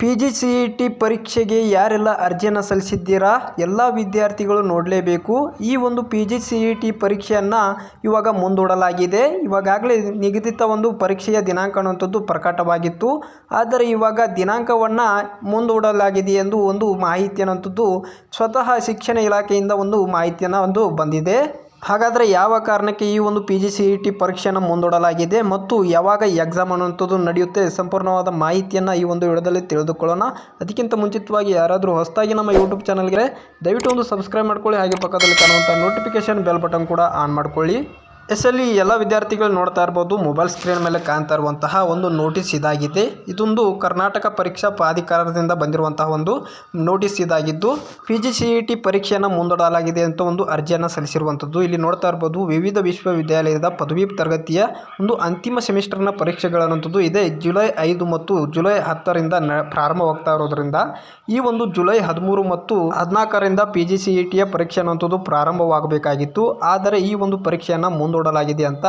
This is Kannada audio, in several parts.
P G C E T ಪರೀಕ್ಷೆಗೆ ಯಾರೆಲ್ಲ ಅರ್ಜಿಯನ್ನು ಸಲ್ಲಿಸಿದ್ದೀರಾ? ಎಲ್ಲ ವಿದ್ಯಾರ್ಥಿಗಳು ನೋಡಲೇಬೇಕು. ಈ ಒಂದು P G C E T ಪರೀಕ್ಷೆಯನ್ನು ಇವಾಗ ಮುಂದೂಡಲಾಗಿದೆ. ಇವಾಗಲೇ ನಿಗದಿತ ಒಂದು ಪರೀಕ್ಷೆಯ ದಿನಾಂಕ ಅನ್ನುವಂಥದ್ದು ಪ್ರಕಟವಾಗಿತ್ತು. ಆದರೆ ಇವಾಗ ದಿನಾಂಕವನ್ನು ಮುಂದೂಡಲಾಗಿದೆ ಎಂದು ಒಂದು ಮಾಹಿತಿ ಅನ್ನುವಂಥದ್ದು ಸ್ವತಃ ಶಿಕ್ಷಣ ಇಲಾಖೆಯಿಂದ ಒಂದು ಮಾಹಿತಿಯನ್ನು ಒಂದು ಬಂದಿದೆ. ಹಾಗಾದರೆ ಯಾವ ಕಾರಣಕ್ಕೆ ಈ ಒಂದು P G C E T ಪರೀಕ್ಷೆಯನ್ನು ಮುಂದೂಡಲಾಗಿದೆ ಮತ್ತು ಯಾವಾಗ ಎಕ್ಸಾಮ್ ಅನ್ನುವಂಥದ್ದು ನಡೆಯುತ್ತೆ? ಸಂಪೂರ್ಣವಾದ ಮಾಹಿತಿಯನ್ನು ಈ ಒಂದು ವಿಡಿಯೋದಲ್ಲಿ ತಿಳಿದುಕೊಳ್ಳೋಣ. ಅದಕ್ಕಿಂತ ಮುಂಚಿತವಾಗಿ ಯಾರಾದರೂ ಹೊಸದಾಗಿ ನಮ್ಮ ಯೂಟ್ಯೂಬ್ ಚಾನಲ್ಗೆ ದಯವಿಟ್ಟು ಒಂದು ಸಬ್ಸ್ಕ್ರೈಬ್ ಮಾಡ್ಕೊಳ್ಳಿ. ಹಾಗೆ ಪಕ್ಕದಲ್ಲಿ ಕಾಣುವಂಥ ನೋಟಿಫಿಕೇಷನ್ ಬೆಲ್ ಬಟನ್ ಕೂಡ ಆನ್ ಮಾಡ್ಕೊಳ್ಳಿ. ಎಸ್ ಅಲ್ಲಿ ಎಲ್ಲ ವಿದ್ಯಾರ್ಥಿಗಳು ನೋಡ್ತಾ ಇರ್ಬೋದು ಮೊಬೈಲ್ ಸ್ಕ್ರೀನ್ ಮೇಲೆ ಕಾಣ್ತಾ ಇರುವಂತಹ ಒಂದು ನೋಟಿಸ್ ಇದಾಗಿದೆ. ಇದೊಂದು ಕರ್ನಾಟಕ ಪರೀಕ್ಷಾ ಪ್ರಾಧಿಕಾರದಿಂದ ಬಂದಿರುವಂತಹ ಒಂದು ನೋಟಿಸ್ ಇದಾಗಿದ್ದು P G C E T ಪರೀಕ್ಷೆಯನ್ನು ಮುಂದೂಡಲಾಗಿದೆ ಅಂತ ಒಂದು ಅರ್ಜಿಯನ್ನು ಸಲ್ಲಿಸಿರುವಂಥದ್ದು. ಇಲ್ಲಿ ನೋಡ್ತಾ ಇರ್ಬೋದು, ವಿವಿಧ ವಿಶ್ವವಿದ್ಯಾಲಯದ ಪದವಿ ತರಗತಿಯ ಒಂದು ಅಂತಿಮ ಸೆಮಿಸ್ಟರ್ನ ಪರೀಕ್ಷೆಗಳನ್ನಂಥದ್ದು ಇದೆ. ಜುಲೈ ಐದು ಮತ್ತು ಜುಲೈ ಹತ್ತರಿಂದ ನ ಪ್ರಾರಂಭವಾಗ್ತಾ ಇರೋದ್ರಿಂದ, ಈ ಒಂದು ಜುಲೈ ಹದಿಮೂರು ಮತ್ತು ಹದಿನಾಲ್ಕರಿಂದ ಪಿ ಜಿ ಸಿ ಇ ಟಿಯ ಪರೀಕ್ಷೆ ಅನ್ನುವಂಥದ್ದು ಪ್ರಾರಂಭವಾಗಬೇಕಾಗಿತ್ತು. ಆದರೆ ಈ ಒಂದು ಪರೀಕ್ಷೆಯನ್ನು ಮುಂದೂಡಲಾಗಿದೆ ಅಂತ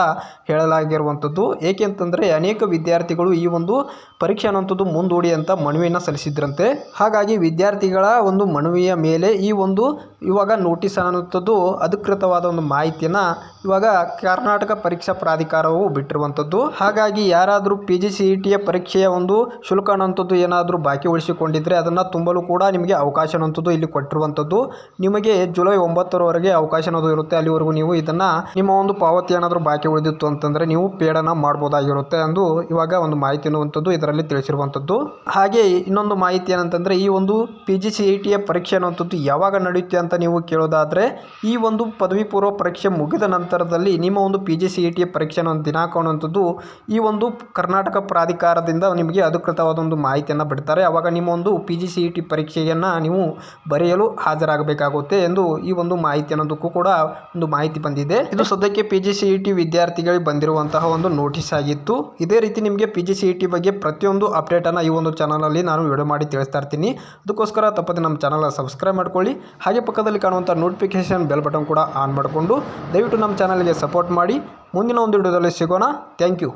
ಹೇಳಲಾಗಿರುವಂಥದ್ದು. ಏಕೆಂತಂದರೆ ಅನೇಕ ವಿದ್ಯಾರ್ಥಿಗಳು ಈ ಒಂದು ಪರೀಕ್ಷೆ ಅನ್ನುವಂಥದ್ದು ಮುಂದೂಡಿ ಅಂತ ಮನವಿಯನ್ನು ಸಲ್ಲಿಸಿದ್ರಂತೆ. ಹಾಗಾಗಿ ವಿದ್ಯಾರ್ಥಿಗಳ ಒಂದು ಮನವಿಯ ಮೇಲೆ ಈ ಒಂದು ಇವಾಗ ನೋಟಿಸ್ ಅನ್ನುವಂಥದ್ದು ಅಧಿಕೃತವಾದ ಒಂದು ಮಾಹಿತಿಯನ್ನು ಇವಾಗ ಕರ್ನಾಟಕ ಪರೀಕ್ಷಾ ಪ್ರಾಧಿಕಾರವು ಬಿಟ್ಟಿರುವಂಥದ್ದು. ಹಾಗಾಗಿ ಯಾರಾದರೂ ಪಿ ಜಿ ಸಿ ಟಿಯ ಪರೀಕ್ಷೆಯ ಒಂದು ಶುಲ್ಕ ಅನ್ನೋಂಥದ್ದು ಏನಾದರೂ ಬಾಕಿ ಉಳಿಸಿಕೊಂಡಿದ್ದರೆ ಅದನ್ನು ತುಂಬಲು ಕೂಡ ನಿಮಗೆ ಅವಕಾಶ ಅನ್ನುವಂಥದ್ದು ಇಲ್ಲಿ ಕೊಟ್ಟಿರುವಂಥದ್ದು. ನಿಮಗೆ ಜುಲೈ ಒಂಬತ್ತರವರೆಗೆ ಅವಕಾಶ ಅನ್ನೋದು ಇರುತ್ತೆ. ಅಲ್ಲಿವರೆಗೂ ನೀವು ಇದನ್ನು ನಿಮ್ಮ ಒಂದು ಪಾವತಿ ಏನಾದರೂ ಬಾಕಿ ಉಳಿದಿತ್ತು ಅಂತಂದರೆ ನೀವು ಪೇಡನ ಮಾಡ್ಬೋದಾಗಿರುತ್ತೆ ಎಂದು ಇವಾಗ ಒಂದು ಮಾಹಿತಿ ಅನ್ನುವಂಥದ್ದು ಇದರಲ್ಲಿ ತಿಳಿಸಿರುವಂಥದ್ದು. ಹಾಗೆ ಇನ್ನೊಂದು ಮಾಹಿತಿ ಏನಂತಂದರೆ ಈ ಒಂದು ಪಿ ಜಿ ಸಿ ಇ ಟಿಯ ಪರೀಕ್ಷೆ ಅನ್ನುವಂಥದ್ದು ಯಾವಾಗ ನಡೆಯುತ್ತೆ ಅಂತ ನೀವು ಕೇಳೋದಾದರೆ ಈ ಒಂದು ಪದವಿ ಪೂರ್ವ ಪರೀಕ್ಷೆ ಮುಗಿದ ನಂತರದಲ್ಲಿ ನಿಮ್ಮ ಒಂದು ಪಿ ಜಿ ಸಿ ಟಿಯ ಪರೀಕ್ಷೆ ಅನ್ನೋ ದಿನಾಂಕ ಅನ್ನುವಂಥದ್ದು ಈ ಒಂದು ಕರ್ನಾಟಕ ಪ್ರಾಧಿಕಾರದಿಂದ ನಿಮಗೆ ಅಧಿಕೃತವಾದ ಒಂದು ಮಾಹಿತಿಯನ್ನು ಬಿಡ್ತಾರೆ. ಆವಾಗ ನಿಮ್ಮ ಒಂದು P G C E T ಪರೀಕ್ಷೆಯನ್ನು ನೀವು ಬರೆಯಲು ಹಾಜರಾಗಬೇಕಾಗುತ್ತೆ ಎಂದು ಈ ಒಂದು ಮಾಹಿತಿ ಅನ್ನೋದಕ್ಕೂ ಕೂಡ ಒಂದು ಮಾಹಿತಿ ಬಂದಿದೆ. ಇದು ಸದ್ಯಕ್ಕೆ ಪಿ ಸಿ ಇ ಟಿ ವಿದ್ಯಾರ್ಥಿಗಳಿಗೆ ಬಂದಿರುವಂತಹ ಒಂದು ನೋಟಿಸ್ ಆಗಿತ್ತು. ಇದೇ ರೀತಿ ನಿಮಗೆ P G C E T ಬಗ್ಗೆ ಪ್ರತಿಯೊಂದು ಅಪ್ಡೇಟನ್ನು ಈ ಒಂದು ಚಾನಲಲ್ಲಿ ನಾನು ವಿಡಿಯೋ ಮಾಡಿ ತಿಳಿಸ್ತಾ ಇರ್ತೀನಿ. ಅದಕ್ಕೋಸ್ಕರ ತಪ್ಪದೆ ನಮ್ಮ ಚಾನಲ್ ಸಬ್ಸ್ಕ್ರೈಬ್ ಮಾಡ್ಕೊಳ್ಳಿ. ಹಾಗೆ ಪಕ್ಕದಲ್ಲಿ ಕಾಣುವಂಥ ನೋಟಿಫಿಕೇಷನ್ ಬೆಲ್ ಬಟನ್ ಕೂಡ ಆನ್ ಮಾಡಿಕೊಂಡು ದಯವಿಟ್ಟು ನಮ್ಮ ಚಾನಲ್ಗೆ ಸಪೋರ್ಟ್ ಮಾಡಿ. ಮುಂದಿನ ಒಂದು ವಿಡಿಯೋದಲ್ಲಿ ಸಿಗೋಣ. Thank you